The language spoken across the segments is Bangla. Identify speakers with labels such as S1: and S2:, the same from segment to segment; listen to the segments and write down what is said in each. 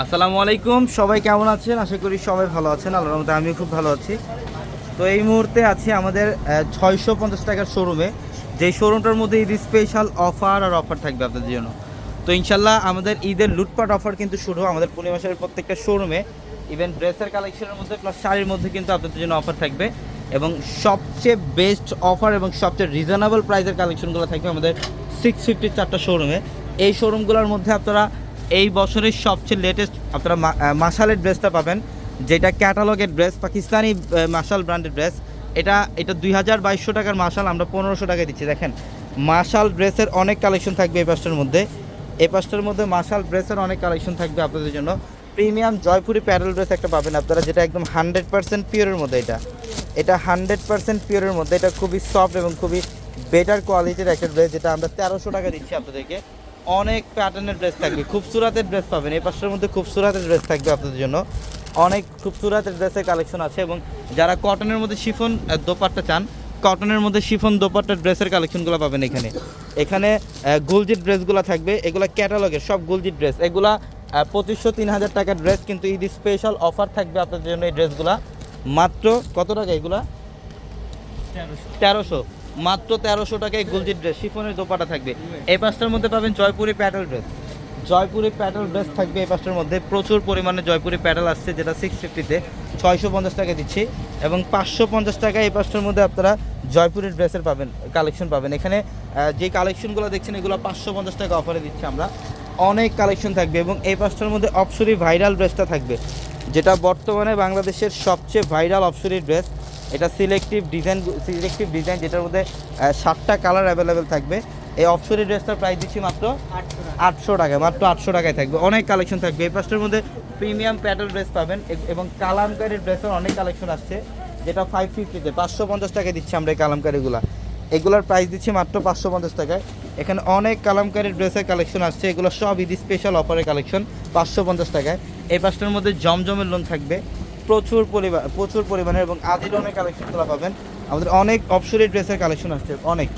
S1: আসসালামু আলাইকুম, সবাই কেমন আছেন? আশা করি সবাই ভালো আছেন, আল্লাহর রহমতে আমিও খুব ভালো আছি। তো এই মুহূর্তে আছি আমাদের ছয়শো পঞ্চাশ টাকার শোরুমে। যেই শোরুমটার মধ্যে ঈদ স্পেশাল অফার আর অফার থাকবে আপনাদের জন্য। তো ইনশাল্লাহ আমাদের ঈদের লুটপাট অফার কিন্তু শুরু আমাদের পূর্ণিমাসের প্রত্যেকটা শোরুমে। ইভেন ড্রেসের কালেকশনের মধ্যে প্লাস শাড়ির মধ্যে কিন্তু আপনাদের জন্য অফার থাকবে। এবং সবচেয়ে বেস্ট অফার এবং সবচেয়ে রিজনেবল প্রাইসের কালেকশনগুলো থাকবে আমাদের সিক্স ফিফটির চারটা শোরুমে এই শোরুমগুলোর মধ্যে আপনারা এই বছরের সবচেয়ে লেটেস্ট আপনারা মা- আহ, মাশালের ড্রেসটা পাবেন যেটা ক্যাটালগের ড্রেস পাকিস্তানি মাশাল ব্র্যান্ডের ড্রেস এটা এটা দুই হাজার বাইশশো টাকার মাশাল আমরা পনেরোশো টাকায় দিচ্ছি দেখেন। মাশাল ড্রেসের অনেক কালেকশন থাকবে এই পাশটার মধ্যে। এই পাশটার মধ্যে মাশাল ড্রেসের অনেক কালেকশন থাকবে আপনাদের জন্য। প্রিমিয়াম জয়পুরি প্যারেল ড্রেস একটা পাবেন আপনারা যেটা একদম হান্ড্রেড পার্সেন্ট পিওরের মধ্যে এটা। এটা হান্ড্রেড পার্সেন্ট পিওরের মধ্যে এটা খুবই সফট এবং খুবই বেটার কোয়ালিটির একটা ড্রেস যেটা আমরা তেরোশো টাকা দিচ্ছি আপনাদেরকে। অনেক প্যাটার্নের ড্রেস থাকবে। খুবসুরাতের ড্রেস পাবেন। এই পাশের মধ্যে খুবসুরাতের ড্রেস থাকবে আপনাদের জন্য। অনেক খুবসুরাতের ড্রেসের কালেকশন আছে এবং যারা কটনের মধ্যে শিফন আহ, দোপাট্টা চান কটনের মধ্যে শিফন দোপাট্টার ড্রেসের কালেকশনগুলো পাবেন এখানে। এখানে গুলজিট ড্রেসগুলো থাকবে। এগুলো ক্যাটালগের সব গুলজিট ড্রেস এগুলা পঁচিশশো তিন হাজার টাকার ড্রেস কিন্তু ঈদ স্পেশাল অফার থাকবে আপনাদের জন্য এই ড্রেসগুলা মাত্র কত টাকা এগুলা? তেরোশো। মাত্র তেরোশো টাকায় গুলজির ড্রেস শিফনের দোপাটা থাকবে। এই পাঁচটার মধ্যে পাবেন Jaipuri petal dress Jaipuri petal dress থাকবে এই পাঁচটার মধ্যে। প্রচুর পরিমাণে জয়পুরি প্যাটেল আসছে, যেটা সিক্স ফিফটিতে ছয়শো পঞ্চাশ টাকা দিচ্ছি এবং পাঁচশো পঞ্চাশ টাকা এই পাঁচটার মধ্যে আপনারা জয়পুরের ড্রেসের পাবেন কালেকশন পাবেন। এখানে যে কালেকশনগুলো দেখছেন, এগুলো পাঁচশো পঞ্চাশ টাকা অফারে দিচ্ছি আমরা। অনেক কালেকশন থাকবে এবং এই পাঁচটার মধ্যে অপসরি ভাইরাল ড্রেসটা থাকবে। যেটা বর্তমানে বাংলাদেশের সবচেয়ে ভাইরাল অপসরি ড্রেস এটা সিলেক্টিভ ডিজাইন সিলেক্টিভ ডিজাইন যেটার মধ্যে সাতটা কালার অ্যাভেলেবেল থাকবে। এই অপসরি ড্রেসটার প্রাইস দিচ্ছি মাত্র আটশো টাকায় মাত্র আটশো টাকায় থাকবে। অনেক কালেকশন থাকবে। এই পাঁচটার মধ্যে প্রিমিয়াম প্যাটেল ড্রেস পাবেন এবং কালামকারীর ড্রেসের অনেক কালেকশন আসছে, যেটা ফাইভ ফিফটিতে পাঁচশো পঞ্চাশ টাকায় দিচ্ছি আমরা এই কালামকারিগুলা এগুলোর প্রাইস দিচ্ছি মাত্র পাঁচশো পঞ্চাশ টাকায়। এখানে অনেক কালামকারীর ড্রেসের কালেকশন আসছে। এগুলো সব ঈদ স্পেশাল অফারের কালেকশন পাঁচশো পঞ্চাশ টাকায়। এই পাঁচটার মধ্যে জমজমের লোন থাকবে। প্রচুর পরিমাণ প্রচুর পরিমাণে এবং আদিলনের কালেকশনগুলো পাবেন। আমাদের অনেক অপসরি ড্রেসের কালেকশন আসছে, অনেক।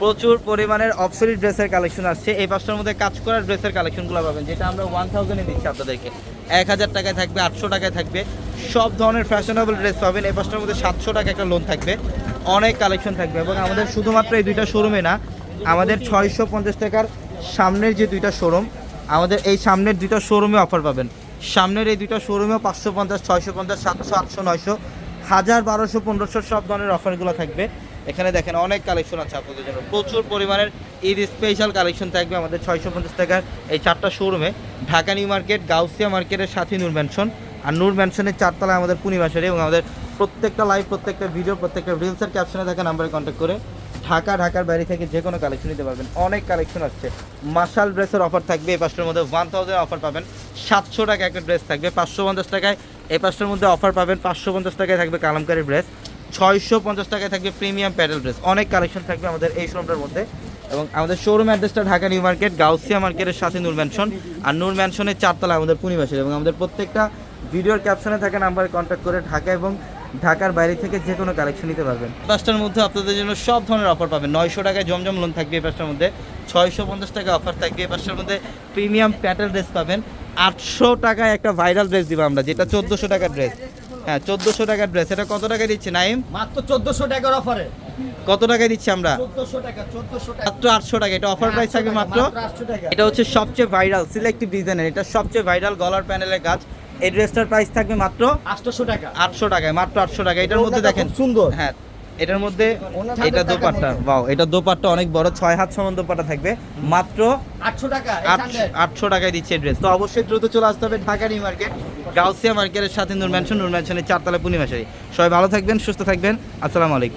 S1: প্রচুর পরিমাণের অপসরি ড্রেসের কালেকশন আসছে। এই পাঁচটার মধ্যে কাজ করার ড্রেসের কালেকশনগুলো পাবেন, যেটা আমরা ওয়ান থাউজেন্ডে দিচ্ছি আপনাদেরকে। এক হাজার টাকায় থাকবে, আটশো টাকায় থাকবে। সব ধরনের ফ্যাশনেবল ড্রেস পাবেন। এই পাঁচটার মধ্যে সাতশো টাকা একটা লোন থাকবে। অনেক কালেকশন থাকবে এবং আমাদের শুধুমাত্র এই দুইটা শোরুমে না, আমাদের ছয়শো পঞ্চাশ টাকার সামনের যে দুইটা শোরুম আমাদের এই সামনের দুইটা শোরুমে অফার পাবেন। সামনের এই দুইটা শোরুমেও পাঁচশো পঞ্চাশ, ছয়শো পঞ্চাশ, সাতশো, আটশো, নয়শো, হাজার বারোশো, পনেরোশো সব ধরনের অফারগুলো থাকবে। এখানে দেখেন অনেক কালেকশন আছে আপনাদের জন্য। প্রচুর পরিমাণের ঈদ স্পেশাল কালেকশন থাকবে আমাদের ছয়শো পঞ্চাশ টাকার এই চারটা শোরুমে ঢাকা নিউ মার্কেট, গাউসিয়া মার্কেটের সাথে নূর ম্যানশন আর নূর ম্যানশনের চারতলায় আমাদের পূর্ণিমাসের এবং আমাদের প্রত্যেকটা লাইভ প্রত্যেকটা ভিডিও প্রত্যেকটা রিলসের ক্যাপশনে থাকা নাম্বারে কন্ট্যাক্ট করে ঢাকা, ঢাকার বাইরে থেকে যে কোনো কালেকশন নিতে পারবেন। অনেক কালেকশন আসছে। মার্শাল ড্রেসের অফার থাকবে, এই পাঁচটার মধ্যে ওয়ান থাউজেন্ড অফার পাবেন। সাতশো টাকা একটা ড্রেস থাকবে, পাঁচশো পঞ্চাশ টাকায়। এই পাঁচটার মধ্যে অফার পাবেন, পাঁচশো পঞ্চাশ টাকায় থাকবে কালামকারি ড্রেস ছয়শো পঞ্চাশ টাকায় থাকবে প্রিমিয়াম প্যাডেল ড্রেস অনেক কালেকশন থাকবে আমাদের এই শোরুমটার মধ্যে। এবং আমাদের শোরুম অ্যাড্রেসটা ঢাকা নিউ মার্কেট গাউসিয়া মার্কেটের সাথে নূর ম্যানশন আর নূর ম্যানশনের চারতলা আমাদের পূর্ণিমাসের এবং আমাদের প্রত্যেকটা ভিডিওর ক্যাপশনে থাকা নাম্বারে কন্ট্যাক্ট করে ঢাকা এবং ঢাকার বাইরে থেকে যে কোনো কালেকশন নিতে পারবেন। পাঁচটার মধ্যে আপনাদের জন্য সব ধরনের অফার পাবেন। নয়শো টাকায় জমজম লোন থাকবে এই পাঁচটার মধ্যে। ছয়শো পঞ্চাশ টাকা অফার থাকবে এই পাঁচটার মধ্যে। প্রিমিয়াম প্যাটেল ড্রেস পাবেন। আটশো টাকায় একটা ভাইরাল ড্রেস দিব আমরা যেটা চোদ্দোশো টাকার ড্রেস হ্যাঁ চোদ্দোশো টাকার ড্রেস এটা কত টাকায় দিচ্ছে নাইম?
S2: মাত্র চোদ্দশো টাকার অফারে
S1: কত টাকায় দিচ্ছি আমরা?
S2: টাকা টাকা।
S1: মাত্র আটশো টাকা। এটা অফার প্রাইস থাকবে মাত্র?
S2: আটশো টাকা।
S1: এটা হচ্ছে সবচেয়ে ভাইরাল সিলেক্টিভ ডিজাইনের এটা সবচেয়ে ভাইরাল গলার প্যানেলের কাজ। এই ড্রেসটার প্রাইস থাকবে মাত্র
S2: আটশোশো টাকা।
S1: আটশো টাকায় মাত্র আটশো টাকা এটার মধ্যে দেখেন
S2: সুন্দর।
S1: হ্যাঁ এটার মধ্যে এটা দোপাট্টা। বাও এটা দোপাট্টা অনেক বড় ছয় হাত সমান দোপাট্টা থাকবে। মাত্র
S2: আটশো টাকা
S1: আটশো- আটশো টাকায় দিচ্ছে ড্রেস তো অবশ্যই দ্রুত চলে আসতে হবে ঢাকা নিউ মার্কেট গাউসিয়া মার্কেটের সাথে নূর ম্যানশন নূর ম্যানশনের চারতলা পূর্ণিমাশারি সবাই ভালো থাকবেন সুস্থ থাকবেন। আসসালামু আলাইকুম।